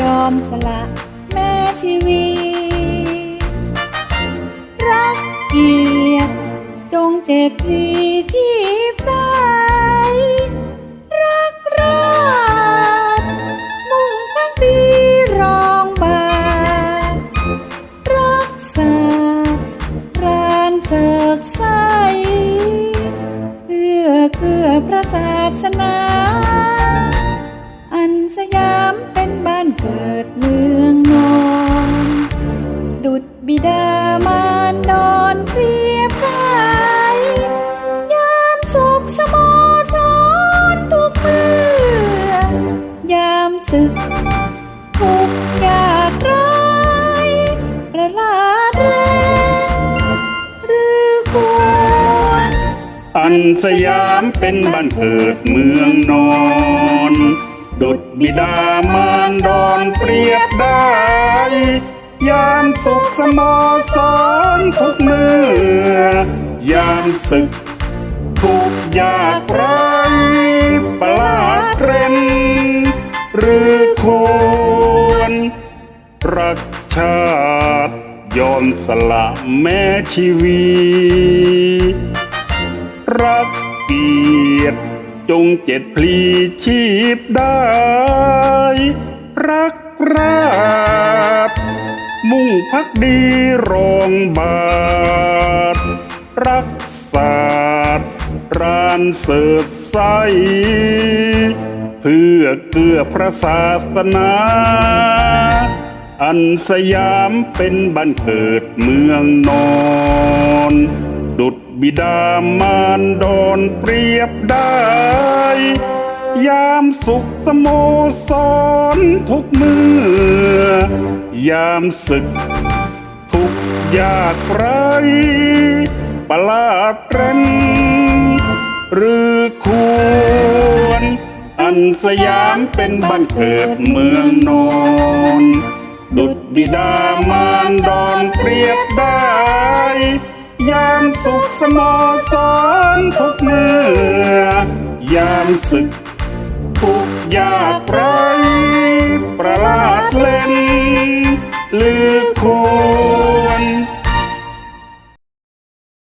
ยอมสละแม่ชีวีรักเกียรติจงเจ็ดพลีชีพตายรักราชมุ่งพักดีรองบารักษาพรานเสกใสเพื่อเกื้อพระศาสนา อันสยามเป็น เกิดเมืองนอนดุดบิดามารดอนเปรียบกายยามสุขสโมสรทุกเมื่อยามศึกทุกยากไรประลาดแรงหรือควรอันสยามเป็นบ้านเกิดเมืองนอน ดุดบิดามารดอนเปรียบได้ ยามสุขสโมสรทุกเมื่อยามศึกทุกยากไรปลาดเร้นหรือควรรักชาติยอมสละแม้ชีวี รัก จงเจ็ดพลีชีพได้ รักราชมุ่งพักดีรองบาท รักศาสตร์รานเสดใส เพื่อเกื้อพระศาสนา อันสยามเป็นบ้านเกิดเมืองนอน ดุดบิดามารดอนเปรียบได้ ยามสุขสโมสรทุกมือยามศึก ทุกยากไรประหลาดเร้นหรือควร อันสยามเป็นบ้านเกิดเมืองนอนามสุขสโมสรทุกเมื่อยามศึกทุกยากไรประหลาดเล่นลือคู